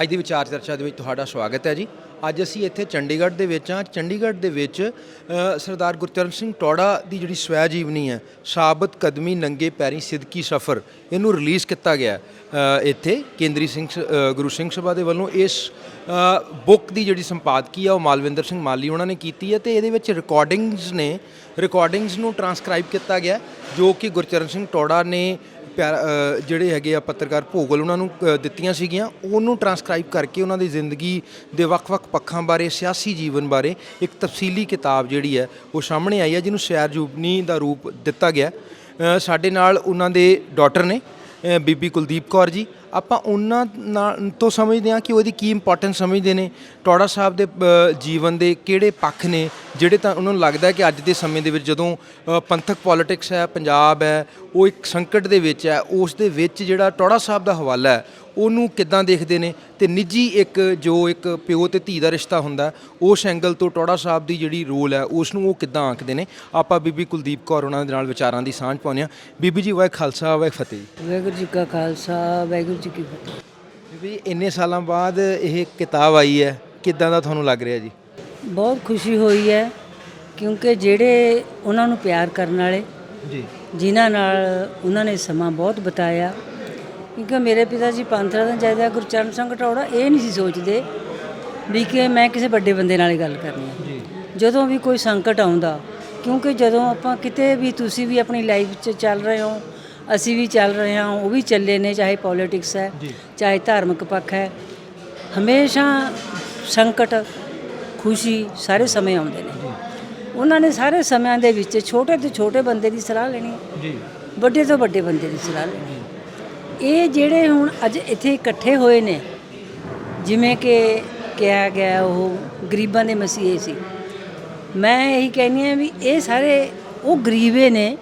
ਅੱਜ ਦੀ ਵਿਚਾਰ ਚਰਚਾ ਦੇ ਵਿੱਚ ਤੁਹਾਡਾ ਸਵਾਗਤ ਹੈ ਜੀ। ਅੱਜ ਅਸੀਂ ਇੱਥੇ ਚੰਡੀਗੜ੍ਹ ਦੇ ਵਿੱਚ ਹਾਂ। ਚੰਡੀਗੜ੍ਹ ਦੇ ਵਿੱਚ ਸਰਦਾਰ ਗੁਰਚਰਨ ਸਿੰਘ ਟੌੜਾ ਦੀ ਜਿਹੜੀ ਸਵੈ ਜੀਵਨੀ ਹੈ, ਸਾਬਤ ਕਦਮੀ ਨੰਗੇ ਪੈਰੀ ਸਿੱਧਕੀ ਸਫਰ, ਇਹਨੂੰ ਰਿਲੀਜ਼ ਕੀਤਾ ਗਿਆ ਇੱਥੇ ਕੇਂਦਰੀ ਸਿੰਘ ਗੁਰੂ ਸਿੰਘ ਸਭਾ ਦੇ ਵੱਲੋਂ ਇਸ ਬੁੱਕ ਦੀ ਜਿਹੜੀ ਸੰਪਾਦਕੀ ਆ, ਉਹ ਮਾਲਵਿੰਦਰ ਸਿੰਘ ਮਾਲੀ ਉਹਨਾਂ ਨੇ ਕੀਤੀ ਹੈ ਤੇ ਇਹਦੇ ਵਿੱਚ ਰਿਕਾਰਡਿੰਗਸ ਨੇ ਰਿਕਾਰਡਿੰਗਸ ਨੂੰ ਟਰਾਂਸਕ੍ਰਾਈਬ ਕੀਤਾ ਗਿਆ ਜੋ ਕਿ ਗੁਰਚਰਨ ਸਿੰਘ ਟੌੜਾ ਨੇ ਪਿਆਰ- ਜਿਹੜੇ ਹੈਗੇ ਆ ਪੱਤਰਕਾਰ ਭੋਗਲ ਉਹਨਾਂ ਨੂੰ ਅ, ਦਿੱਤੀਆਂ ਸੀਗੀਆਂ। ਉਹਨੂੰ ਟਰਾਂਸਕ੍ਰਾਈਬ ਕਰਕੇ ਉਹਨਾਂ ਦੀ ਜ਼ਿੰਦਗੀ ਦੇ ਵੱਖ-ਵੱਖ ਪੱਖਾਂ ਬਾਰੇ ਸਿਆਸੀ ਜੀਵਨ ਬਾਰੇ ਇੱਕ ਤਫਸੀਲੀ ਕਿਤਾਬ ਜਿਹੜੀ ਹੈ ਉਹ ਸਾਹਮਣੇ ਆਈ ਹੈ ਜਿਹਨੂੰ ਸੈਰ ਜੂਬਨੀ ਦਾ ਰੂਪ ਦਿੱਤਾ ਗਿਆ ਸਾਡੇ ਨਾਲ ਉਹਨਾਂ ਦੇ ਡਾਟਰ ਨੇ ਬੀਬੀ ਕੁਲਦੀਪ ਕੌਰ ਜੀ। ਆਪਾਂ ਉਹਨਾਂ ਨਾਲ ਤੋਂ ਸਮਝਦੇ ਹਾਂ ਕਿ ਉਹਦੀ ਕੀ ਇੰਪੋਰਟੈਂਸ ਸਮਝਦੇ ਨੇ। ਟੌੜਾ ਸਾਹਿਬ ਦੇ ਜੀਵਨ ਦੇ ਕਿਹੜੇ ਪੱਖ ਨੇ, ਜਿਹੜੇ ਤਾਂ ਉਹਨਾਂ ਨੂੰ ਲੱਗਦਾ ਕਿ ਅੱਜ ਦੇ ਸਮੇਂ ਦੇ ਵਿੱਚ ਜਦੋਂ ਪੰਥਕ ਪੋਲਿਟਿਕਸ ਹੈ, ਪੰਜਾਬ ਹੈ, ਉਹ ਇੱਕ ਸੰਕਟ ਦੇ ਵਿੱਚ ਹੈ, ਉਸ ਦੇ ਵਿੱਚ ਜਿਹੜਾ ਟੌੜਾ ਸਾਹਿਬ ਦਾ ਹਵਾਲਾ ਹੈ ਉਹਨੂੰ ਕਿੱਦਾਂ ਦੇਖਦੇ ਨੇ? ਤੇ ਨਿੱਜੀ ਇੱਕ ਜੋ ਇੱਕ ਪਿਓ ਤੇ ਧੀ ਦਾ ਰਿਸ਼ਤਾ ਹੁੰਦਾ ਉਸ ਐਂਗਲ ਤੋਂ ਟੌੜਾ ਸਾਹਿਬ ਦੀ ਜਿਹੜੀ ਰੋਲ ਹੈ ਉਸ ਨੂੰ ਉਹ ਕਿੱਦਾਂ ਆਂਕਦੇ ਨੇ? ਆਪਾਂ ਬੀਬੀ ਕੁਲਦੀਪ ਕੌਰ ਉਹਨਾਂ ਦੇ ਨਾਲ ਵਿਚਾਰਾਂ ਦੀ ਸਾਂਝ ਪਾਉਂਦੇ ਹਾਂ। ਬੀਬੀ ਜੀ ਵਾਹਿ ਖਾਲਸਾ ਵਾਹਿ ਫਤਿਹ। ਵਾਹਿਗੁਰੂ ਜੀ ਕਾ ਖਾਲਸਾ ਵਾਹਿਗੁਰੂ ਜੀ ਕੀ ਫਤਿਹ। ਬੀਬੀ ਇੰਨੇ ਸਾਲਾਂ ਬਾਅਦ ਇਹ ਕਿਤਾਬ ਆਈ ਹੈ ਕਿੱਦਾਂ ਦਾ ਤੁਹਾਨੂੰ ਲੱਗ ਰਿਹਾ ਜੀ? ਬਹੁਤ ਖੁਸ਼ੀ ਹੋਈ ਹੈ ਕਿਉਂਕਿ ਜਿਹੜੇ ਉਹਨਾਂ ਨੂੰ ਪਿਆਰ ਕਰਨ ਵਾਲੇ ਜੀ। ਜਿਨ੍ਹਾਂ ਨਾਲ ਉਹਨਾਂ ਨੇ ਸਮਾਂ ਬਹੁਤ ਬਿਤਾਇਆ ਕਿਉਂਕਿ ਮੇਰੇ ਪਿਤਾ ਜੀ ਪੰਥਰਾ ਦਾ ਜਾਇਦਾ ਗੁਰਚਰਨ ਸਿੰਘ ਟੌੜਾ ਇਹ ਨਹੀਂ ਸੀ ਸੋਚਦੇ ਵੀ ਕਿ ਮੈਂ ਕਿਸੇ ਵੱਡੇ ਬੰਦੇ ਨਾਲ ਹੀ ਗੱਲ ਕਰਨੀ ਹੈ। ਜਦੋਂ ਵੀ ਕੋਈ ਸੰਕਟ ਆਉਂਦਾ ਕਿਉਂਕਿ ਜਦੋਂ ਆਪਾਂ ਕਿਤੇ ਵੀ ਤੁਸੀਂ ਵੀ ਆਪਣੀ ਲਾਈਫ 'ਚ ਚੱਲ ਰਹੇ ਹੋ ਅਸੀਂ ਵੀ ਚੱਲ ਰਹੇ ਹਾਂ ਉਹ ਵੀ ਚੱਲੇ ਨੇ ਚਾਹੇ ਪੋਲਿਟਿਕਸ ਹੈ। ਚਾਹੇ ਧਾਰਮਿਕ ਪੱਖ ਹੈ ਹਮੇਸ਼ਾ ਸੰਕਟ ਖੁਸ਼ੀ ਸਾਰੇ ਸਮੇਂ ਆਉਂਦੇ ਨੇ। ਉਹਨਾਂ ਨੇ ਸਾਰੇ ਸਮਿਆਂ ਦੇ ਵਿੱਚ ਛੋਟੇ ਤੋਂ ਛੋਟੇ ਬੰਦੇ ਦੀ ਸਲਾਹ ਲੈਣੀ ਜੀ। ਵੱਡੇ ਤੋਂ ਵੱਡੇ ਬੰਦੇ ਦੀ ਸਲਾਹ ਲੈਣੀ। ਇਹ ਜਿਹੜੇ ਹੁਣ ਅੱਜ ਇੱਥੇ ਇਕੱਠੇ ਹੋਏ ਨੇ ਜਿਵੇਂ ਕਿ ਕਿਹਾ ਗਿਆ ਉਹ ਗਰੀਬਾਂ ਦੇ ਮਸੀਹੇ ਸੀ। ਮੈਂ ਇਹੀ ਕਹਿੰਦੀ ਹਾਂ ਵੀ ਇਹ ਸਾਰੇ ਉਹ ਗਰੀਬੇ ਨੇ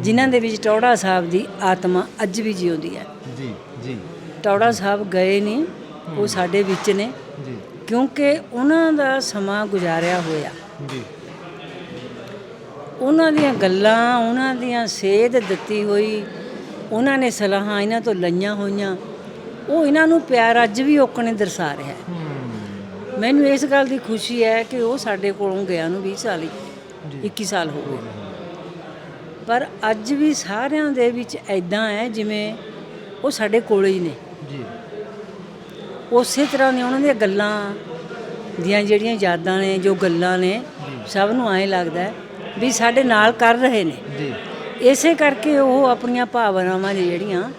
ਜਿਨ੍ਹਾਂ ਦੇ ਵਿੱਚ ਟੌੜਾ ਸਾਹਿਬ ਦੀ ਆਤਮਾ ਅੱਜ ਵੀ ਜਿਉਂਦੀ ਹੈ। ਜੀ ਜੀ। ਟੌੜਾ ਸਾਹਿਬ ਗਏ ਨਹੀਂ ਉਹ ਸਾਡੇ ਵਿੱਚ ਨੇ ਜੀ। ਕਿਉਂਕਿ ਉਹਨਾਂ ਦਾ ਸਮਾਂ ਗੁਜ਼ਾਰਿਆ ਹੋਇਆ। ਜੀ। ਉਹਨਾਂ ਦੀਆਂ ਗੱਲਾਂ ਉਹਨਾਂ ਦੀਆਂ ਸੇਧ ਦਿੱਤੀ ਹੋਈ ਉਹਨਾਂ ਨੇ ਸਲਾਹਾਂ ਇਹਨਾਂ ਤੋਂ ਲਈਆਂ ਹੋਈਆਂ। ਉਹ ਇਹਨਾਂ ਨੂੰ ਪਿਆਰ ਅੱਜ ਵੀ ਓਕਣੇ ਦਰਸਾ ਰਿਹਾ ਹੈ। ਮੈਨੂੰ ਇਸ ਗੱਲ ਦੀ ਖੁਸ਼ੀ ਹੈ ਕਿ ਉਹ ਸਾਡੇ ਕੋਲੋਂ ਗਿਆ ਨੂੰ 20 ਸਾਲ ਹੀ 21 ਸਾਲ ਹੋ ਗਏ। ਪਰ ਅੱਜ ਵੀ ਸਾਰਿਆਂ ਦੇ ਵਿੱਚ ਐਦਾਂ ਹੈ ਜਿਵੇਂ ਉਹ ਸਾਡੇ ਕੋਲੇ ਹੀ ਨੇ। ਜੀ। ਉਸੇ ਤਰ੍ਹਾਂ ਨੇ ਉਹਨਾਂ ਦੀਆਂ ਗੱਲਾਂ ਦੀਆਂ ਜਿਹੜੀਆਂ ਯਾਦਾਂ ਨੇ ਜੋ ਗੱਲਾਂ ਨੇ ਸਭ ਨੂੰ ਐਂ ਲੱਗਦਾ ਵੀ ਸਾਡੇ ਨਾਲ ਕਰ ਰਹੇ ਨੇ। ਜੀ। ਇਸੇ ਕਰਕੇ ਉਹ ਆਪਣੀਆਂ ਭਾਵਨਾਵਾਂ ਨੇ ਜਿਹੜੀਆਂ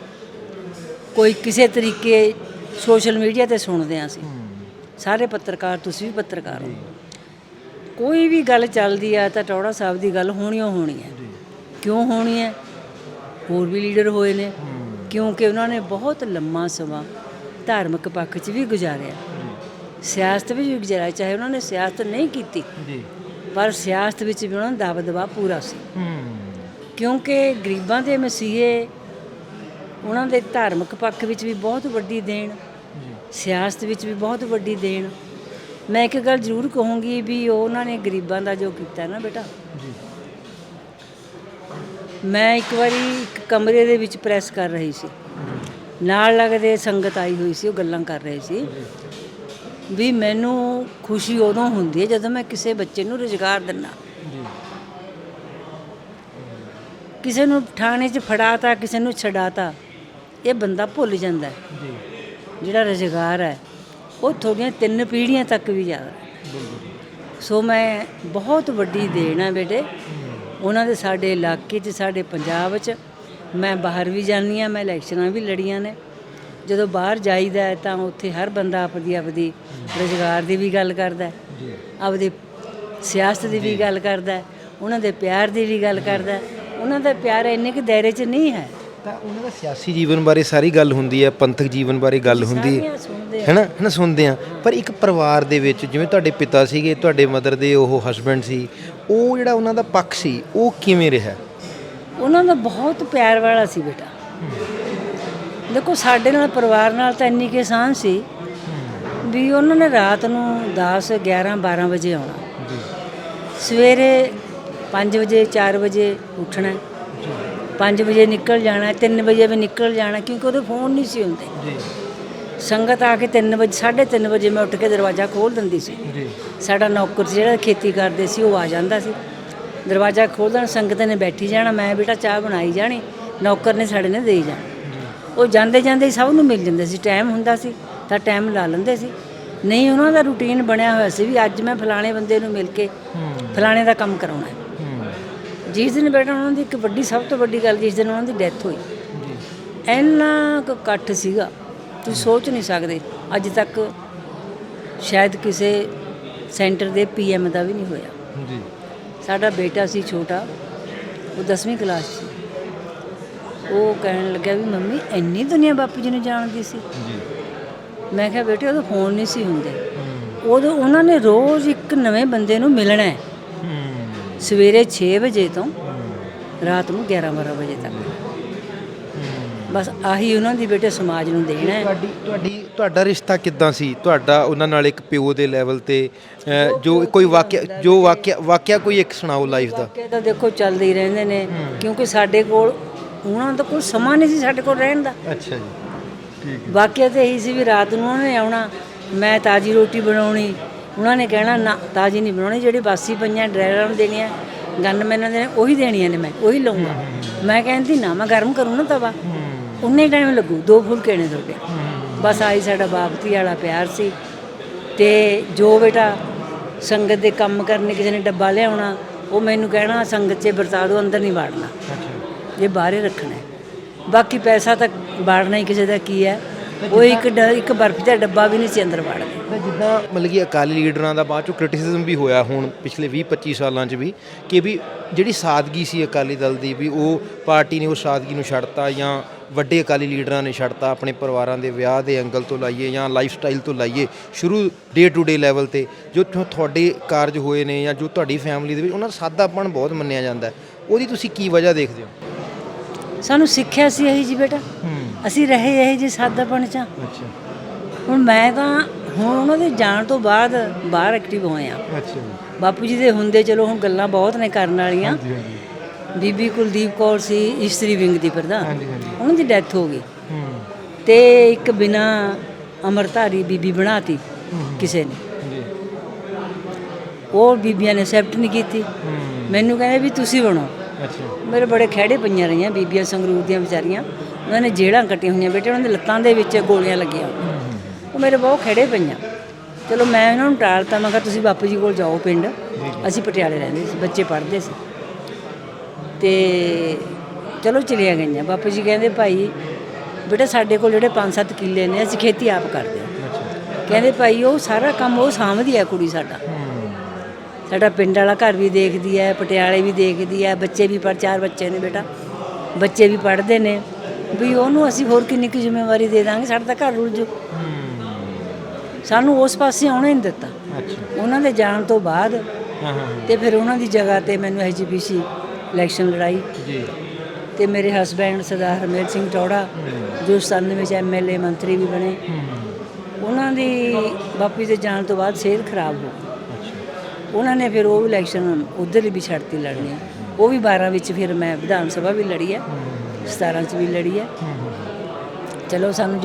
ਕੋਈ ਕਿਸੇ ਤਰੀਕੇ ਸੋਸ਼ਲ ਮੀਡੀਆ ਤੇ ਸੁਣਦੇ ਹਾਂ ਅਸੀਂ। ਸਾਰੇ ਪੱਤਰਕਾਰ ਤੁਸੀਂ ਵੀ ਪੱਤਰਕਾਰ ਹੋ। ਕੋਈ ਵੀ ਗੱਲ ਚੱਲਦੀ ਆ ਤਾਂ ਟੌੜਾ ਸਾਹਿਬ ਦੀ ਗੱਲ ਹੋਣੀ ਓ ਹੋਣੀ ਹੈ। ਕਿਉਂ ਹੋਣੀ ਹੈ? ਹੋਰ ਵੀ ਲੀਡਰ ਹੋਏ ਨੇ। ਕਿਉਂਕਿ ਉਹਨਾਂ ਨੇ ਬਹੁਤ ਲੰਮਾ ਸਮਾਂ ਧਾਰਮਿਕ ਪੱਖ 'ਚ ਵੀ ਗੁਜ਼ਾਰਿਆ। ਸਿਆਸਤ ਵਿੱਚ ਵੀ ਗੁਜ਼ਾਰਿਆ ਚਾਹੇ ਉਹਨਾਂ ਨੇ ਸਿਆਸਤ ਨਹੀਂ ਕੀਤੀ। ਜੀ। ਪਰ ਸਿਆਸਤ ਵਿੱਚ ਵੀ ਉਹਨਾਂ ਦਾ ਦਬਦਬਾ ਪੂਰਾ ਸੀ। ਹੂੰ। ਕਿਉਂਕਿ ਗਰੀਬਾਂ ਦੇ ਮਸੀਹੇ ਉਹਨਾਂ ਦੇ ਧਾਰਮਿਕ ਪੱਖ ਵਿੱਚ ਵੀ ਬਹੁਤ ਵੱਡੀ ਦੇਣ ਸਿਆਸਤ ਵਿੱਚ ਵੀ ਬਹੁਤ ਵੱਡੀ ਦੇਣ। ਮੈਂ ਇੱਕ ਗੱਲ ਜ਼ਰੂਰ ਕਹੂੰਗੀ ਵੀ ਉਹਨਾਂ ਨੇ ਗਰੀਬਾਂ ਦਾ ਜੋ ਕੀਤਾ ਨਾ ਬੇਟਾ। ਜੀ। ਮੈਂ ਇੱਕ ਵਾਰੀ ਇੱਕ ਕਮਰੇ ਦੇ ਵਿੱਚ ਪ੍ਰੈਸ ਕਰ ਰਹੀ ਸੀ। ਨਾਲ ਲੱਗਦੇ ਸੰਗਤ ਆਈ ਹੋਈ ਸੀ ਉਹ ਗੱਲਾਂ ਕਰ ਰਹੇ ਸੀ। ਵੀ ਮੈਨੂੰ ਖੁਸ਼ੀ ਉਦੋਂ ਹੁੰਦੀ ਹੈ ਜਦੋਂ ਮੈਂ ਕਿਸੇ ਬੱਚੇ ਨੂੰ ਰੁਜ਼ਗਾਰ ਦਿੰਨਾ ਜੀ ਕਿਸੇ ਨੂੰ ਥਾਣੇ 'ਚ ਫੜਾਤਾ ਕਿਸੇ ਨੂੰ ਛਡਾਤਾ ਇਹ ਬੰਦਾ ਭੁੱਲ ਜਾਂਦਾ ਹੈ। ਜੀ। ਜਿਹੜਾ ਰੁਜ਼ਗਾਰ ਹੈ ਉਹ ਥੋੜੀਆਂ ਤਿੰਨ ਪੀੜ੍ਹੀਆਂ ਤੱਕ ਵੀ ਹੈ। ਸੋ ਮੈਂ ਬਹੁਤ ਵੱਡੀ ਦੇਣ ਹੈ ਬੇਟੇ। ਉਹਨਾਂ ਦੇ ਸਾਡੇ ਇਲਾਕੇ 'ਚ ਸਾਡੇ ਪੰਜਾਬ 'ਚ ਮੈਂ ਬਾਹਰ ਵੀ ਜਾਂਦੀ ਹਾਂ ਮੈਂ ਇਲੈਕਸ਼ਨਾਂ ਵੀ ਲੜੀਆਂ ਨੇ। ਜਦੋਂ ਬਾਹਰ ਜਾਈਦਾ ਹੈ ਤਾਂ ਉੱਥੇ ਹਰ ਬੰਦਾ ਆਪਦੀ ਆਪਦੀ ਰੁਜ਼ਗਾਰ ਦੀ ਵੀ ਗੱਲ ਕਰਦਾ ਹੈ। ਆਪਦੀ ਸਿਆਸਤ ਦੀ ਵੀ ਗੱਲ ਕਰਦਾ ਹੈ। ਉਹਨਾਂ ਦੇ ਪਿਆਰ ਦੀ ਵੀ ਗੱਲ ਕਰਦਾ ਹੈ। ਉਹਨਾਂ ਦਾ ਪਿਆਰ ਇੰਨੇ ਕਿ ਦਾਇਰੇ 'ਚ ਨਹੀਂ ਹੈ। ਤਾਂ ਉਹਨਾਂ ਦਾ ਸਿਆਸੀ ਜੀਵਨ ਬਾਰੇ ਸਾਰੀ ਗੱਲ ਹੁੰਦੀ ਹੈ ਪੰਥਕ ਜੀਵਨ ਬਾਰੇ ਗੱਲ ਹੁੰਦੀ ਹੈ। ਹੈਨਾ ਹੈਨਾ ਸੁਣਦੇ ਆ ਪਰ ਇੱਕ ਪਰਿਵਾਰ ਦੇ ਵਿੱਚ ਜਿਵੇਂ ਤੁਹਾਡੇ ਪਿਤਾ ਸੀਗੇ ਤੁਹਾਡੇ ਮਦਰ ਦੇ ਉਹ ਹਸਬੰਡ ਸੀ ਉਹ ਜਿਹੜਾ ਉਹਨਾਂ ਦਾ ਪੱਖ ਸੀ ਉਹ ਕਿਵੇਂ ਰਿਹਾ? ਉਹਨਾਂ ਦਾ ਬਹੁਤ ਪਿਆਰ ਵਾਲਾ ਸੀ ਬੇਟਾ। ਦੇਖੋ ਸਾਡੇ ਨਾਲ ਪਰਿਵਾਰ ਨਾਲ ਤਾਂ ਇੰਨੀ ਕਿ ਸਾਂਝ ਸੀ ਵੀ ਉਹਨਾਂ ਨੇ ਰਾਤ ਨੂੰ 10 11 12 ਵਜੇ ਆਉਣਾ। ਜੀ। ਸਵੇਰੇ 5 ਵਜੇ 4 ਵਜੇ ਉੱਠਣਾ 5 ਵਜੇ ਨਿਕਲ ਜਾਣਾ 3 ਵਜੇ ਵੀ ਨਿਕਲ ਜਾਣਾ ਕਿਉਂਕਿ ਉਹਦੇ ਫੋਨ ਨਹੀਂ ਸੀ ਹੁੰਦੇ। ਜੀ। ਸੰਗਤ ਆ ਕੇ 3 ਵਜੇ 3:30 ਵਜੇ ਮੈਂ ਉੱਠ ਕੇ ਦਰਵਾਜ਼ਾ ਖੋਲ ਦਿੰਦੀ ਸੀ। ਜੀ। ਸਾਡਾ ਨੌਕਰ ਸੀ ਜਿਹੜਾ ਖੇਤੀ ਕਰਦੇ ਸੀ ਉਹ ਆ ਜਾਂਦਾ ਸੀ। ਦਰਵਾਜ਼ਾ ਖੋਲ ਦੇਣਾ ਸੰਗਤ ਨੇ ਬੈਠੀ ਜਾਣਾ ਮੈਂ ਬੇਟਾ ਚਾਹ ਬਣਾਈ ਜਾਣੀ ਨੌਕਰ ਨੇ ਸਾਡੇ ਨੇ ਦੇਈ ਜਾਣਾ। ਉਹ ਜਾਂਦੇ ਜਾਂਦੇ ਸਭ ਨੂੰ ਮਿਲ ਜਾਂਦੇ ਸੀ ਟਾਈਮ ਹੁੰਦਾ ਸੀ ਤਾਂ ਟਾਈਮ ਲਾ ਲੈਂਦੇ ਸੀ। ਨਹੀਂ ਉਹਨਾਂ ਦਾ ਰੂਟੀਨ ਬਣਿਆ ਹੋਇਆ ਸੀ ਵੀ ਅੱਜ ਮੈਂ ਫਲਾਣੇ ਬੰਦੇ ਨੂੰ ਮਿਲ ਕੇ ਫਲਾਣੇ ਦਾ ਕੰਮ ਕਰਾਉਣਾ ਜਿਸ ਦਿਨ ਬੇਟਾ ਉਹਨਾਂ ਦੀ ਇੱਕ ਵੱਡੀ ਸਭ ਤੋਂ ਵੱਡੀ ਗੱਲ ਜਿਸ ਦਿਨ ਉਹਨਾਂ ਦੀ ਡੈਥ ਹੋਈ। ਇੰਨਾ ਕੁ ਇਕੱਠ ਸੀਗਾ ਤੁਸੀਂ ਸੋਚ ਨਹੀਂ ਸਕਦੇ। ਅੱਜ ਤੱਕ ਸ਼ਾਇਦ ਕਿਸੇ ਸੈਂਟਰ ਦੇ ਪੀਐਮ ਦਾ ਵੀ ਨਹੀਂ ਹੋਇਆ। ਜੀ। ਸਾਡਾ ਬੇਟਾ ਸੀ ਛੋਟਾ ਉਹ 10ਵੀਂ ਕਲਾਸ 'ਚ ਸੀ। ਉਹ ਕਹਿਣ ਲੱਗਾ ਵੀ ਮੰਮੀ ਇੰਨੀ ਦੁਨੀਆ ਬਾਪੂ ਜੀ ਨੂੰ ਜਾਣਦੀ ਸੀ। ਜੀ। ਮੈਂ ਕਿਹਾ ਬੇਟੇ ਉਦੋਂ ਫੋਨ ਨਹੀਂ ਸੀ ਹੁੰਦੇ। ਉਦੋਂ ਉਹਨਾਂ ਨੇ ਰੋਜ਼ ਇੱਕ ਨਵੇਂ ਬੰਦੇ ਨੂੰ ਮਿਲਣਾ ਹੈ। ਸਵੇਰੇ 6 ਵਜੇ ਤੋਂ ਰਾਤ ਨੂੰ 11 12 ਵਜੇ ਤੱਕ। ਬਸ ਆਹੀ ਉਹਨਾਂ ਦੀ ਬੇਟੇ ਸਮਾਜ ਨੂੰ ਦੇਣਾ ਹੈ। ਤੁਹਾਡੀ ਤੁਹਾਡੀ ਤੁਹਾਡਾ ਰਿਸ਼ਤਾ ਕਿੱਦਾਂ ਸੀ? ਤੁਹਾਡਾ ਉਹਨਾਂ ਨਾਲ ਇੱਕ ਪਿਓ ਦੇ ਲੈਵਲ ਤੇ ਜੋ ਕੋਈ ਵਾਕਿਆ ਜੋ ਵਾਕਿਆ ਵਾਕਿਆ ਕੋਈ ਇੱਕ ਸੁਣਾਓ ਲਾਈਫ ਦਾ? ਵਾਕਿਆ ਤਾਂ ਦੇਖੋ ਚੱਲਦੇ ਹੀ ਰਹਿੰਦੇ ਨੇ ਕਿਉਂਕਿ ਸਾਡੇ ਕੋਲ ਉਹਨਾਂ ਦਾ ਕੋਈ ਸਮਾਂ ਨਹੀਂ ਸੀ ਸਾਡੇ ਕੋਲ ਰਹਿਣ ਦਾ। ਅੱਛਾ ਜੀ। ਠੀਕ ਵਾਕਿਆ ਤਾਂ ਇਹੀ ਸੀ ਵੀ ਰਾਤ ਨੂੰ ਉਹਨਾਂ ਨੇ ਆਉਣਾ ਮੈਂ ਤਾਜੀ ਰੋਟੀ ਬਣਾਉਣੀ ਉਹਨਾਂ ਨੇ ਕਹਿਣਾ ਨਾ ਤਾਜੀ ਨਹੀਂ ਬਣਾਉਣੀ ਜਿਹੜੀ ਬਾਸੀ ਪਈਆਂ ਡਰਾਈਵਰਾਂ ਨੂੰ ਦੇਣੀਆਂ ਗਨਮੈਨਾਂ ਦੇ ਉਹੀ ਦੇਣੀਆਂ ਨੇ ਮੈਂ ਉਹੀ ਲਊਂਗਾ। ਮੈਂ ਕਹਿੰਦੀ ਨਾ ਮੈਂ ਗਰਮ ਕਰੂੰ ਨਾ ਤਵਾ। ਉਨੇ ਟਾਈਮ ਲੱਗੂ ਦੋ ਫੁਲਕੇ ਨੇ ਤੁਹਾਡੇ ਬਸ ਆਈ ਸਾਡਾ ਬਾਪਤੀ ਵਾਲਾ ਪਿਆਰ ਸੀ। ਤੇ ਜੋ ਬੇਟਾ ਸੰਗਤ ਦੇ ਕੰਮ ਕਰਨੇ ਕਿਸੇ ਨੇ ਡੱਬਾ ਲਿਆਉਣਾ ਉਹ ਮੈਨੂੰ ਕਹਿਣਾ ਸੰਗਤ 'ਚ ਵਰਤਾ ਦਿਓ ਅੰਦਰ ਨਹੀਂ ਵਾੜਨਾ। ਇਹ ਬਾਹਰੇ ਰੱਖਣਾ ਬਾਕੀ ਪੈਸਾ ਤਾਂ ਵਾੜਨਾ ਹੀ ਕਿਸੇ ਦਾ ਕੀ ਹੈ। ਉਹ ਇੱਕ ਡ- ਇੱਕ ਬਰਫੀ ਦਾ ਡੱਬਾ ਵੀ ਨਹੀਂ ਸੀ ਅੰਦਰ ਵਾੜਦੇ। ਤਾਂ ਜਿੱਦਾਂ ਮਤਲਬ ਕਿ ਅਕਾਲੀ ਲੀਡਰਾਂ ਦਾ ਬਾਅਦ ਚੋਂ ਕ੍ਰਿਟਿਸਿਜ਼ਮ ਵੀ ਹੋਇਆ ਹੁਣ ਪਿਛਲੇ 20 25 ਸਾਲਾਂ 'ਚ ਵੀ ਕਿ ਵੀ ਜਿਹੜੀ ਸਾਦਗੀ ਸੀ ਅਕਾਲੀ ਦਲ ਦੀ ਵੀ ਉਹ ਪਾਰਟੀ ਨੇ ਉਹ ਸਾਦਗੀ ਨੂੰ ਛੱਡਤਾ ਜਾਂ ਵੱਡੇ ਅਕਾਲੀ ਲੀਡਰਾਂ ਨੇ ਛੱਡਤਾ ਆਪਣੇ ਪਰਿਵਾਰਾਂ ਦੇ ਵਿਆਹ ਦੇ ਐਂਗਲ ਤੋਂ ਲਾਈਏ ਜਾਂ ਲਾਈਫ ਸਟਾਈਲ ਤੋਂ ਲਾਈਏ ਸ਼ੁਰੂ ਡੇ ਟੂ ਡੇ ਲੈਵਲ ਤੇ ਜੋ ਤੁਹਾ- ਤੁਹਾਡੇ ਕਾਰਜ ਹੋਏ ਨੇ ਜਾਂ ਜੋ ਤੁਹਾਡੀ ਫੈਮਿਲੀ ਦੇ ਵਿੱਚ ਉਹਨਾਂ ਦਾ ਸਾਦਾਪਣ ਬਹੁਤ ਮੰਨਿਆ ਜਾਂਦਾ ਹੈ। ਉਹਦੀ ਤੁਸੀਂ ਕੀ ਵਜ੍ਹਾ ਦੇਖਦੇ ਹੋ? ਸਾਨੂੰ ਸਿੱਖਿਆ ਸੀ ਇਹੀ ਜੀ ਬੇਟਾ। ਅਸੀਂ ਰਹੇ ਇਹੀ ਜੀ ਸਾਦਾਪਣ ਚ। ਅੱਛਾ। ਹੁਣ ਮੈਂ ਤਾਂ ਹੁਣ ਉਹਨਾਂ ਦੇ ਜਾਣ ਤੋਂ ਬਾਅਦ ਬਾਹਰ ਐਕਟਿਵ ਹੋਏ ਆ। ਅੱਛਾ ਬਾਪੂ ਜੀ ਦੇ ਹੁੰਦੇ ਚਲੋ ਹੁਣ ਗੱਲਾਂ ਬਹੁਤ ਨੇ ਕਰਨ ਵਾਲੀਆਂ। ਬੀਬੀ ਕੁਲਦੀਪ ਕੌਰ ਸੀ ਇਸਤਰੀ ਵਿੰਗ ਦੀ ਪ੍ਰਧਾਨ। ਉਹਨਾਂ ਦੀ ਡੈਥ ਹੋ ਗਈ। ਤੇ ਇੱਕ ਬਿਨਾ ਅਮਰਧਾਰੀ ਬੀਬੀ ਬਣਾਤੀ ਕਿਸੇ ਨੇ। ਉਹ ਬੀਬੀਆਂ ਨੇ ਐਕਸੈਪਟ ਨਹੀਂ ਕੀਤੀ। ਮੈਨੂੰ ਕਹਿੰਦੇ ਵੀ ਤੁਸੀਂ ਬਣੋ। ਮੇਰੇ ਬੜੇ ਖਹਿੜੇ ਪਈਆਂ ਰਹੀਆਂ ਬੀਬੀਆਂ ਸੰਗਰੂਰ ਦੀਆਂ ਵਿਚਾਰੀਆਂ। ਉਹਨਾਂ ਨੇ ਜੇੜਾਂ ਕੱਟੀਆਂ ਹੋਈਆਂ ਬੇਟੇ ਉਹਨਾਂ ਦੇ ਲੱਤਾਂ ਦੇ ਵਿੱਚ ਗੋਲੀਆਂ ਲੱਗੀਆਂ। ਉਹ ਮੇਰੇ ਬਹੁਤ ਖਹਿੜੇ ਪਈਆਂ। ਚਲੋ ਮੈਂ ਉਹਨਾਂ ਨੂੰ ਟਾਲਤਾ ਮੈਂ ਕਿਹਾ ਤੁਸੀਂ ਬਾਪੂ ਜੀ ਕੋਲ ਜਾਓ ਪਿੰਡ। ਅਸੀਂ ਪਟਿਆਲੇ ਰਹਿੰਦੇ ਸੀ ਬੱਚੇ ਪੜ੍ਹਦੇ ਸੀ। ਤੇ ਚਲੋ ਚਲੀਆਂ ਗਈਆਂ। ਬਾਪੂ ਜੀ ਕਹਿੰਦੇ ਭਾਈ ਬੇਟਾ ਸਾਡੇ ਕੋਲ ਜਿਹੜੇ 5-7 ਕਿੱਲੇ ਨੇ ਅਸੀਂ ਖੇਤੀ ਆਪ ਕਰਦੇ ਹਾਂ। ਕਹਿੰਦੇ ਭਾਈ ਉਹ ਸਾਰਾ ਕੰਮ ਉਹ ਸਾਂਭਦੀ ਹੈ ਕੁੜੀ ਸਾਡਾ। ਸਾਡਾ ਪਿੰਡ ਵਾਲਾ ਘਰ ਵੀ ਦੇਖਦੀ ਹੈ ਪਟਿਆਲੇ ਵੀ ਦੇਖਦੀ ਹੈ ਬੱਚੇ ਵੀ ਪੜ ਚਾਰ ਬੱਚੇ ਨੇ ਬੇਟਾ। ਬੱਚੇ ਵੀ ਪੜ੍ਹਦੇ ਨੇ। ਵੀ ਉਹਨੂੰ ਅਸੀਂ ਹੋਰ ਕਿੰਨੀ ਕੁ ਜ਼ਿੰਮੇਵਾਰੀ ਦੇ ਦਾਂਗੇ ਸਾਡਾ ਤਾਂ ਘਰ ਰੁਲ ਜੂ। ਸਾਨੂੰ ਉਸ ਪਾਸੇ ਆਉਣਾ ਹੀ ਨਹੀਂ ਦਿੱਤਾ। ਉਹਨਾਂ ਦੇ ਜਾਣ ਤੋਂ ਬਾਅਦ ਤੇ ਫਿਰ ਉਹਨਾਂ ਦੀ ਜਗ੍ਹਾ ਤੇ ਮੈਨੂੰ ਐਜੀਪੀਸੀ ਇਲੈਕਸ਼ਨ ਲੜਾਈ। ਜੀ। ਤੇ ਮੇਰੇ ਹਸਬੈਂਡ ਸਰਦਾਰ ਹਰਮੇਲ ਸਿੰਘ ਟੌੜਾ ਜੋ ਸੰਨ ਵਿੱਚ ਐਮਐਲਏ ਮੰਤਰੀ ਵੀ ਬਣੇ। ਉਹਨਾਂ ਦੀ ਬਾਪੂ ਦੇ ਜਾਣ ਤੋਂ ਬਾਅਦ ਸਿਹਤ ਖਰਾਬ ਹੋ ਗਈ। ਉਹਨਾਂ ਨੇ ਫਿਰ ਉਹ ਇਲੈਕਸ਼ਨ ਉਧਰ ਵੀ ਛੱਡਤੀ ਲੜਨੀ। ਉਹ ਵੀ 12 ਵਿੱਚ ਫਿਰ ਮੈਂ ਵਿਧਾਨ ਸਭਾ ਵੀ ਲੜੀ ਹੈ 17 ਚ ਵੀ ਲੜੀ ਹੈ। ਚਲੋ ਸਾਨੂੰ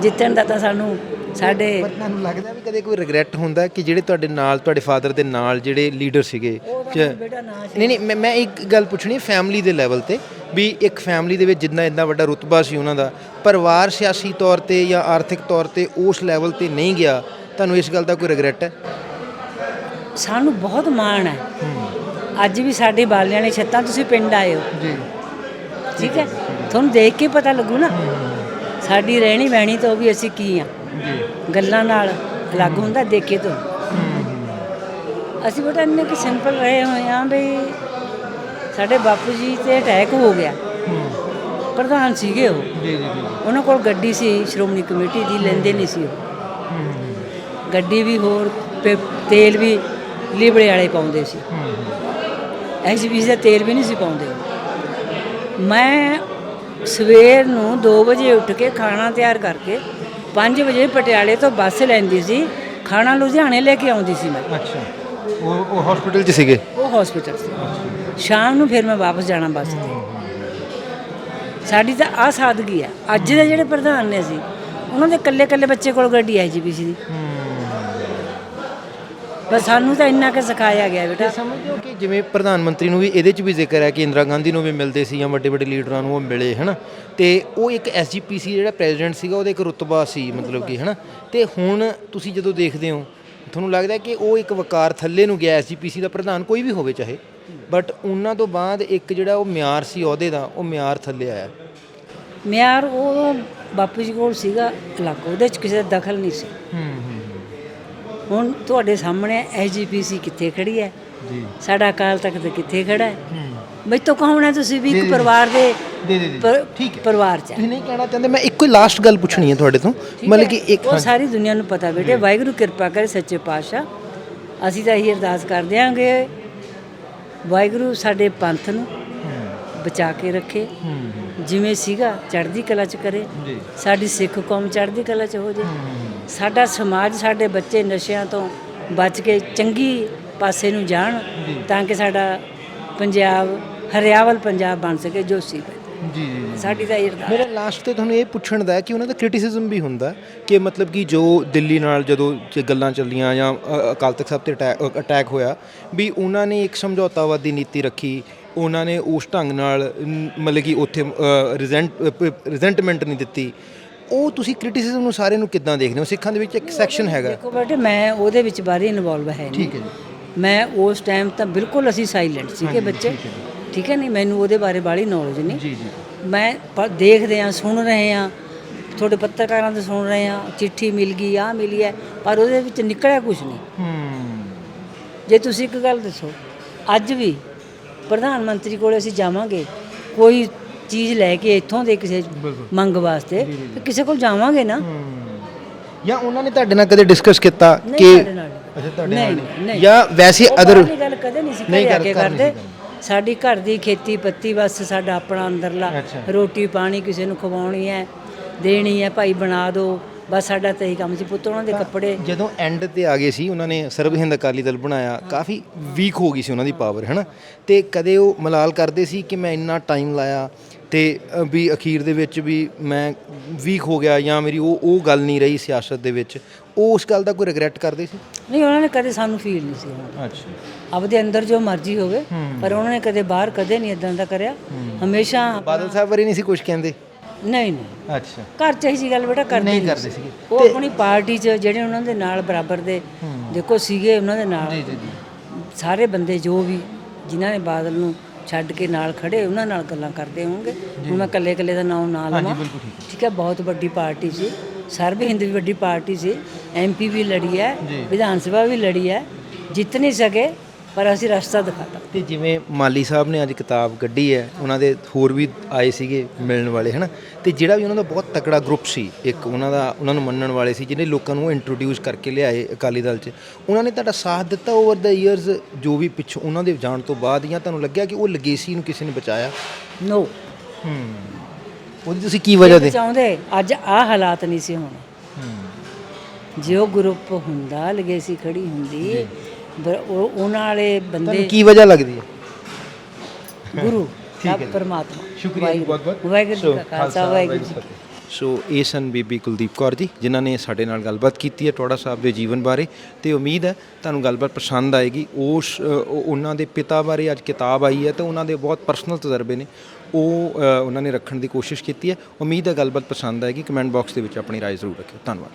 ਜਿੱਤਣ ਦਾ ਤਾਂ ਸਾਨੂੰ ਸਾਡੇ ਪਰ ਤੁਹਾਨੂੰ ਲੱਗਦਾ ਵੀ ਕਦੇ ਕੋਈ ਰਿਗਰੈਟ ਹੁੰਦਾ ਕਿ ਜਿਹੜੇ ਤੁਹਾਡੇ ਨਾਲ ਤੁਹਾਡੇ ਫਾਦਰ ਦੇ ਨਾਲ ਜਿਹੜੇ ਲੀਡਰ ਸੀਗੇ? ਨਹੀਂ ਨਹੀਂ ਮੈਂ- ਮੈਂ ਇੱਕ ਗੱਲ ਪੁੱਛਣੀ ਫੈਮਿਲੀ ਦੇ ਲੈਵਲ ਤੇ ਵੀ ਇੱਕ ਫੈਮਿਲੀ ਦੇ ਵਿੱਚ ਜਿੰਨਾ ਇੰਨਾ ਵੱਡਾ ਰੁਤਬਾ ਸੀ ਉਹਨਾਂ ਦਾ ਪਰਿਵਾਰ ਸਿਆਸੀ ਤੌਰ ਤੇ ਜਾਂ ਆਰਥਿਕ ਤੌਰ ਤੇ ਉਸ ਲੈਵਲ ਤੇ ਨਹੀਂ ਗਿਆ ਤੁਹਾਨੂੰ ਇਸ ਗੱਲ ਦਾ ਕੋਈ ਰਿਗਰੈਟ ਹੈ? ਸਾਨੂੰ ਬਹੁਤ ਮਾਣ ਹੈ। ਅੱਜ ਵੀ ਸਾਡੇ ਬਾਲਿਆਂ ਵਾਲੇ ਛੱਤਾਂ ਤੁਸੀਂ ਪਿੰਡ ਆਏ ਹੋ। ਜੀ। ਠੀਕ ਹੈ? ਤੁਹਾਨੂੰ ਦੇਖ ਕੇ ਪਤਾ ਲੱਗੂ ਨਾ। ਸਾਡੀ ਰਹਿਣੀ ਬਹਿਣੀ ਤੋਂ ਵੀ ਅਸੀਂ ਕੀ ਆ? ਜੀ। ਗੱਲਾਂ ਨਾਲ ਅਲੱਗ ਹੁੰਦਾ ਦੇਖੇ ਤੋਂ। ਅਸੀਂ ਬੇਟਾ ਇੰਨੇ ਕਿ ਸਿੰਪਲ ਰਹੇ ਹੋਏ ਆ ਵੀ ਸਾਡੇ ਬਾਪੂ ਜੀ ਤੇ ਅਟੈਕ ਹੋ ਗਿਆ। ਪ੍ਰਧਾਨ ਸੀਗੇ ਉਹ। ਜੀ ਜੀ ਜੀ। ਉਹਨਾਂ ਕੋਲ ਗੱਡੀ ਸੀ ਸ਼੍ਰੋਮਣੀ ਕਮੇਟੀ ਦੀ ਲੈਂਦੇ ਨਹੀਂ ਸੀ ਉਹ। ਗੱਡੀ ਵੀ ਹੋਰ ਤੇਲ ਵੀ ਲਿਬੜੇ ਵਾਲੇ ਪਾਉਂਦੇ ਸੀ। ਐਸਬੀਸੀ ਦਾ ਤੇਲ ਵੀ ਨਹੀਂ ਸੀ ਪਾਉਂਦੇ। ਮੈਂ ਸਵੇਰ ਨੂੰ 2 ਵਜੇ ਉੱਠ ਕੇ ਖਾਣਾ ਤਿਆਰ ਕਰਕੇ 5 ਵਜੇ ਪਟਿਆਲੇ ਤੋਂ ਬੱਸ ਲੈਂਦੀ ਸੀ। ਖਾਣਾ ਲੁਧਿਆਣੇ ਲੈ ਕੇ ਆਉਂਦੀ ਸੀ ਮੈਂ। ਅੱਛਾ। ਉਹ ਉਹ ਹਸਪੀਟਲ 'ਚ ਸੀਗੇ? ਉਹ ਹਸਪੀਟਲ ਸੀ। ਸ਼ਾਮ ਨੂੰ ਫਿਰ ਮੈਂ ਵਾਪਸ ਜਾਣਾ ਬੱਸ ਤੇ। ਸਾਡੀ ਤਾਂ ਆ ਸਾਦਗੀ ਆ। ਅੱਜ ਦੇ ਜਿਹੜੇ ਪ੍ਰਧਾਨ ਨੇ ਸੀ ਉਹਨਾਂ ਦੇ ਇਕੱਲੇ ਇਕੱਲੇ ਬੱਚੇ ਕੋਲ ਗੱਡੀ ਹੈ ਜੀਪੀਸੀ ਦੀ। ਬਸ ਸਾਨੂੰ ਤਾਂ ਇੰਨਾ ਕਿ ਸਿਖਾਇਆ ਗਿਆ ਬੇਟਾ। ਸਮਝਦੇ ਹੋ ਕਿ ਜਿਵੇਂ ਪ੍ਰਧਾਨ ਮੰਤਰੀ ਨੂੰ ਵੀ ਇਹਦੇ 'ਚ ਵੀ ਜ਼ਿਕਰ ਹੈ ਕਿ ਇੰਦਰਾ ਗਾਂਧੀ ਨੂੰ ਵੀ ਮਿਲਦੇ ਸੀ ਜਾਂ ਵੱਡੇ ਵੱਡੇ ਲੀਡਰਾਂ ਨੂੰ ਉਹ ਮਿਲੇ ਹਨਾ? ਤੇ ਉਹ ਇੱਕ ਐਸਜੀਪੀਸੀ ਜਿਹੜਾ ਪ੍ਰੈਜ਼ੀਡੈਂਟ ਸੀਗਾ ਉਹਦਾ ਇੱਕ ਰੁਤਬਾ ਸੀ ਮਤਲਬ ਕਿ ਹਨਾ? ਤੇ ਹੁਣ ਤੁਸੀਂ ਜਦੋਂ ਦੇਖਦੇ ਹੋ ਤੁਹਾਨੂੰ ਲੱਗਦਾ ਕਿ ਉਹ ਇੱਕ ਵਕਾਰ ਥੱਲੇ ਨੂੰ ਗਿਆ ਐਸਜੀਪੀਸੀ ਦਾ ਪ੍ਰਧਾਨ ਕੋਈ ਵੀ ਹੋਵੇ ਚਾਹੇ ਬਟ ਉਹਨਾਂ ਤੋਂ ਬਾਅਦ ਇੱਕ ਜਿਹੜਾ ਉਹ ਮਿਆਰ ਸੀ ਅਹੁਦੇ ਦਾ ਉਹ ਮਿਆਰ ਥੱਲੇ ਆਇਆ। ਮਿਆਰ ਉਹ ਬਾਪੂ ਜੀ ਕੋਲ ਸੀਗਾ ਅਲੱਗ ਉਹਦੇ ਚ ਕਿਸੇ ਦਾ ਦਖਲ ਨਹੀਂ ਸੀ। ਹੂੰ। ਹੁਣ ਤੁਹਾਡੇ ਸਾਹਮਣੇ ਐਜੀਪੀਸੀ ਕਿੱਥੇ ਖੜੀ ਹੈ? ਜੀ। ਸਾਡਾ ਅਕਾਲ ਤਖਤ ਕਿੱਥੇ ਖੜਾ ਹੈ? ਹੂੰ। ਮੈਥੋਂ ਕਹੋਣਾ ਤੁਸੀਂ ਵੀ? ਇੱਕ। ਪਰਿਵਾਰ ਦੇ ਦੇ ਦੇ ਠੀਕ ਹੈ। ਪਰਿਵਾਰ ਚ। ਤੁਸੀਂ ਨਹੀਂ ਕਹਿਣਾ ਚਾਹੁੰਦੇ ਮੈਂ ਇੱਕੋ ਹੀ ਲਾਸਟ ਗੱਲ ਪੁੱਛਣੀ ਹੈ ਤੁਹਾਡੇ ਤੋਂ। ਮਤਲਬ? ਕਿ ਇੱਕ ਉਹ ਸਾਰੀ ਦੁਨੀਆ ਨੂੰ ਪਤਾ ਬੇਟੇ ਵਾਹਿਗੁਰੂ ਕਿਰਪਾ ਕਰੇ ਸੱਚੇ ਪਾਤਸ਼ਾਹ। ਅਸੀਂ ਤਾਂ ਇਹੀ ਅਰਦਾਸ ਕਰਦੇ ਆਂਗੇ ਵਾਹਿਗੁਰੂ ਸਾਡੇ ਪੰਥ ਨੂੰ ਬਚਾ ਕੇ ਰੱਖੇ। ਹੂੰ। ਜਿਵੇਂ ਸੀਗਾ ਚੜ੍ਹਦੀ ਕਲਾ ਚ ਕਰੇ। ਜੀ। ਸਾਡੀ ਸਿੱਖ ਕੌਮ ਚੜ੍ਹਦੀ ਕਲਾ ਚ ਹੋ ਜੇ। ਸਾਡਾ ਸਮਾਜ ਸਾਡੇ ਬੱਚੇ ਨਸ਼ਿਆਂ ਤੋਂ ਬਚ ਕੇ ਚੰਗੀ ਪਾਸੇ ਨੂੰ ਜਾਣ ਤਾਂ ਕਿ ਸਾਡਾ ਪੰਜਾਬ ਹਰਿਆਵਲ ਪੰਜਾਬ ਬਣ ਸਕੇ ਜੋ ਸੀ ਜੀ ਜੀ ਸਾਡੀ ਤਾਂ ਇਹ ਅਰਦਾਸ। ਮੇਰਾ ਲਾਸਟ ਤੇ ਤੁਹਾਨੂੰ ਇਹ ਪੁੱਛਣ ਦਾ ਹੈ ਕਿ ਉਹਨਾਂ ਦਾ ਕ੍ਰਿਟਿਸਿਜ਼ਮ ਵੀ ਹੁੰਦਾ ਕਿ ਮਤਲਬ ਕਿ ਜੋ ਦਿੱਲੀ ਨਾਲ ਜਦੋਂ ਜੇ ਗੱਲਾਂ ਚੱਲੀਆਂ ਜਾਂ ਅ, ਅਕਾਲ ਤਖਤ ਸਾਹਿਬ ਤੇ ਅਟੈਕ ਅਟੈਕ ਹੋਇਆ ਵੀ ਉਹਨਾਂ ਨੇ ਇੱਕ ਸਮਝੌਤਾਵਾਦੀ ਨੀਤੀ ਰੱਖੀ ਉਹਨਾਂ ਨੇ ਉਸ ਢੰਗ ਨਾਲ ਮਤਲਬ ਕਿ ਉੱਥੇ ਰਿਜ਼ੈਂਟ ਰਿਜ਼ੈਂਟਮੈਂਟ ਨਹੀਂ ਦਿੱਤੀ। ਉਹ ਤੁਸੀਂ ਕ੍ਰਿਟਿਸਿਜ਼ਮ ਨੂੰ ਸਾਰੇ ਨੂੰ ਕਿੱਦਾਂ ਦੇਖਦੇ ਹੋ? ਸਿੱਖਾਂ ਦੇ ਵਿੱਚ ਇੱਕ ਸੈਕਸ਼ਨ ਹੈਗਾ। ਦੇਖੋ ਬੇਟੇ ਮੈਂ ਉਹਦੇ ਵਿੱਚ ਬਾਰੇ ਇਨਵੋਲਵ ਹੈ ਨਹੀਂ। ਠੀਕ ਹੈ ਜੀ। ਮੈਂ ਉਸ ਟਾਈਮ ਤਾਂ ਬਿਲਕੁਲ ਅਸੀਂ ਸਾਇਲੈਂਟ ਸੀਗੇ ਬੱਚੇ। ਠੀਕ ਹੈ ਨਹੀਂ ਮੈਨੂੰ ਉਹਦੇ ਬਾਰੇ ਬਾਲੀ ਨੌਲੇਜ ਨਹੀਂ। ਜੀ ਜੀ। ਮੈਂ ਪ- ਦੇਖਦੇ ਆ ਸੁਣ ਰਹੇ ਆ ਤੁਹਾਡੇ ਪੱਤਰਕਾਰਾਂ ਤੋਂ ਸੁਣ ਰਹੇ ਆ ਚਿੱਠੀ ਮਿਲ ਗਈ ਆ ਮਿਲੀ ਹੈ। ਪਰ ਉਹਦੇ ਵਿੱਚ ਨਿਕਲਿਆ ਕੁਝ ਨਹੀਂ। ਹੂੰ। ਜੇ ਤੁਸੀਂ ਇੱਕ ਗੱਲ ਦੱਸੋ ਅੱਜ ਵੀ ਪ੍ਰਧਾਨ ਮੰਤਰੀ ਕੋਲ ਅਸੀਂ ਜਾਵਾਂਗੇ ਕੋਈ ਚੀਜ਼ ਲੈ ਕੇ ਇੱਥੋਂ ਦੇ ਕਿਸੇ ਮੰਗ ਵਾਸਤੇ ਕਿਸੇ ਕੋਲ ਜਾਵਾਂਗੇ ਨਾ। ਜਾਂ ਉਹਨਾਂ ਨੇ ਤੁਹਾਡੇ ਨਾਲ ਕਦੇ ਡਿਸਕਸ ਕੀਤਾ ਕਿ ਅੱਛਾ ਤੁਹਾਡੇ ਨਹੀਂ, ਨਾਲ ਨਹੀਂ। ਨਹੀਂ। ਜਾਂ ਵੈਸੇ ਅਦਰ ਬਾਹਰਲੀ ਗੱਲ ਕਦੇ ਨਹੀਂ ਸੀ ਨਹੀਂ ਘਰੇ ਆ ਕਰ- ਕੇ ਕਰ ਨਹੀਂ ਕਰਦੇ। ਸਾਡੀ ਘਰ ਦੀ ਖੇਤੀ ਪੱਤੀ ਬਸ ਸਾਡਾ ਆਪਣਾ ਅੰਦਰਲਾ। ਰੋਟੀ ਪਾਣੀ ਕਿਸੇ ਨੂੰ ਖਵਾਉਣੀ ਹੈ ਦੇਣੀ ਹੈ ਭਾਈ ਬਣਾ ਦਿਓ। ਬਸ ਸਾਡਾ ਤਾਂ ਇਹੀ ਕੰਮ ਸੀ। ਪੁੱਤ ਉਹਨਾਂ ਦੇ ਕੱਪੜੇ ਜਦੋਂ ਐਂਡ ਤੇ ਆ ਗਏ ਸੀ ਉਹਨਾਂ ਨੇ ਸਰਬ ਹਿੰਦ ਅਕਾਲੀ ਦਲ ਬਣਾਇਆ ਕਾਫੀ ਵੀਕ ਹੋ ਗਈ ਸੀ ਉਹਨਾਂ ਦੀ ਪਾਵਰ ਹੈਨਾ? ਤੇ ਕਦੇ ਉਹ ਮਲਾਲ ਕਰਦੇ ਸੀ ਕਿ ਮੈਂ ਇੰਨਾ ਟਾਈਮ ਲਾਇਆ ਤੇ ਅ, ਵੀ ਅਖੀਰ ਦੇ ਵਿੱਚ ਵੀ ਮੈਂ ਵੀਕ ਹੋ ਗਿਆ ਜਾਂ ਮੇਰੀ ਉਹ ਉਹ ਗੱਲ ਨਹੀਂ ਰਹੀ ਸਿਆਸਤ ਦੇ ਵਿੱਚ ਉਹ ਉਸ ਗੱਲ ਦਾ ਕੋਈ ਰਿਗਰੈਟ ਕਰਦੇ ਸੀ? ਨਹੀਂ ਉਹਨਾਂ ਨੇ ਕਦੇ ਸਾਨੂੰ ਫੀਲ ਨਹੀਂ ਸੀ ਹੋਣਾ ਅੱਛਾ। ਆਪਦੇ ਅੰਦਰ ਜੋ ਮਰਜ਼ੀ ਹੋਵੇ ਪਰ ਉਹਨਾਂ ਨੇ ਕਦੇ ਬਾਹਰ ਕਦੇ ਨਹੀਂ ਇਦਾਂ ਦਾ ਕਰਿਆ। ਹਮੇਸ਼ਾ ਬਾਦਲ ਸਾਹਿਬ ਬਾਰੇ ਨਹੀਂ ਸੀ ਕੁਝ ਕਹਿੰਦੇ? ਨਹੀਂ ਨਹੀਂ। ਅੱਛਾ। ਘਰ ਚ ਇਹੀ ਗੱਲ ਬੇਟਾ ਕਰਦੇ ਨਹੀਂ ਕਰਦੇ ਸੀ। ਸੀਗੇ। ਉਹ ਆਪਣੀ ਪਾਰਟੀ ਚ ਜਿਹੜੇ ਉਹਨਾਂ ਦੇ ਨਾਲ ਬਰਾਬਰ ਦੇ ਦੇਖੋ ਸੀਗੇ ਉਹਨਾਂ ਦੇ ਨਾਲ। ਸਾਰੇ ਬੰਦੇ ਜੋ ਵੀ ਜਿਨ੍ਹਾਂ ਨੇ ਬਾਦਲ ਨੂੰ ਛੱਡ ਕੇ ਨਾਲ ਖੜੇ ਉਹਨਾਂ ਨਾਲ ਗੱਲਾਂ ਕਰਦੇ ਹੋਣਗੇ। ਹੁਣ ਮੈਂ ਇਕੱਲੇ ਇਕੱਲੇ ਦਾ ਨਾਮ ਨਾ ਲਵਾਂ। ਠੀਕ। ਹੈ ਬਹੁਤ ਵੱਡੀ ਪਾਰਟੀ ਸੀ। ਸਰਬ ਹਿੰਦ ਵੀ ਵੱਡੀ ਪਾਰਟੀ ਸੀ। ਐਮਪੀ ਵੀ ਲੜੀ ਹੈ। ਵਿਧਾਨ ਸਭਾ ਵੀ ਲੜੀ ਹੈ। ਜਿੱਤ ਨਹੀਂ ਸਕੇ ਪਰ ਅਸੀਂ ਰਸਤਾ ਦਿਖਾਤਾ। ਤੇ ਜਿਵੇਂ ਮਾਲੀ ਸਾਹਿਬ ਨੇ ਅੱਜ ਕਿਤਾਬ ਕੱਢੀ ਹੈ ਉਹਨਾਂ ਦੇ ਹੋਰ ਵੀ ਆਏ ਸੀਗੇ ਮਿਲਣ ਵਾਲੇ ਹਨਾ? ਤੇ ਜਿਹੜਾ ਵੀ ਉਹਨਾਂ ਦਾ ਬਹੁਤ ਤਕੜਾ ਗਰੁੱਪ ਸੀ ਇੱਕ ਉਹਨਾਂ ਦਾ ਉਹਨਾਂ ਨੂੰ ਮੰਨਣ ਵਾਲੇ ਸੀ ਜਿਹਨੇ ਲੋਕਾਂ ਨੂੰ ਇੰਟਰੋਡਿਊਸ ਕਰਕੇ ਲਿਆਏ ਅਕਾਲੀ ਦਲ 'ਚ। ਉਹਨਾਂ ਨੇ ਤੁਹਾਡਾ ਸਾਥ ਦਿੱਤਾ ਓਵਰ ਦਾ ਇਅਰਸ ਜੋ ਵੀ ਪਿੱਛੋਂ ਉਹਨਾਂ ਦੇ ਜਾਣ ਤੋਂ ਬਾਅਦ ਜਾਂ ਤੁਹਾਨੂੰ ਲੱਗਿਆ ਕਿ ਉਹ ਲੈਗੇਸੀ ਨੂੰ ਕਿਸੇ ਨੇ ਬਚਾਇਆ? ਨੋ ਹੂੰ। ਉਹਦੀ ਤੁਸੀਂ ਕੀ ਵਜ੍ਹਾ ਦੇ ਚਾਹੁੰਦੇ ਅੱਜ ਆ ਹਾਲਾਤ ਨਹੀਂ ਸੀ ਹੋਣੇ। ਜੇ ਉਹ ਗਰੁੱਪ ਹੁੰਦਾ ਲਗੇਸੀ ਖੜੀ ਹੁੰਦੀ ਬ- ਉਹ ਉਹਨਾਂ ਵਾਲੇ ਬੰਦੇ ਤੁਹਾਨੂੰ ਕੀ ਵਜ੍ਹਾ ਲੱਗਦੀ ਹੈ? ਗੁਰੂ ਸਭ ਪਰਮਾਤਮਾ। ਸ਼ੁਕਰੀਆ ਜੀ ਵਾਹਿਗੁਰੂ। ਬਹੁਤ-ਬਹੁਤ। ਵਾਹਿਗੁਰੂ ਜੀ ਸੋ, ਕਾ ਖਾਲਸਾ ਵਾਹਿਗੁਰੂ ਜੀ ਕੀ ਫਤਿਹ। ਸੋ ਇਹ ਸਨ ਬੀਬੀ ਕੁਲਦੀਪ ਕੌਰ ਜੀ ਜਿਨ੍ਹਾਂ ਨੇ ਸਾਡੇ ਨਾਲ ਗੱਲਬਾਤ ਕੀਤੀ ਹੈ ਟੋੜਾ ਸਾਹਿਬ ਦੇ ਜੀਵਨ ਬਾਰੇ ਤੇ ਉਮੀਦ ਹੈ ਤੁਹਾਨੂੰ ਗੱਲਬਾਤ ਪਸੰਦ ਆਏਗੀ। ਉਸ ਅ, ਉਹ- ਉਹਨਾਂ ਦੇ ਪਿਤਾ ਬਾਰੇ ਅੱਜ ਕਿਤਾਬ ਆਈ ਹੈ ਤੇ ਉਹਨਾਂ ਦੇ ਬਹੁਤ ਪਰਸਨਲ ਤਜਰਬੇ ਨੇ। ਉਹ ਅ, ਉਹਨਾਂ ਨੇ ਰੱਖਣ ਦੀ ਕੋਸ਼ਿਸ਼ ਕੀਤੀ ਹੈ। ਉਮੀਦ ਹੈ ਗੱਲਬਾਤ ਪਸੰਦ ਆਏਗੀ। ਕਮੈਂਟ ਬਾਕਸ ਦੇ ਵਿੱਚ ਆਪਣੀ ਰਾਏ ਜ਼ਰੂਰ ਰੱਖਿਓ। ਧੰਨਵਾਦ।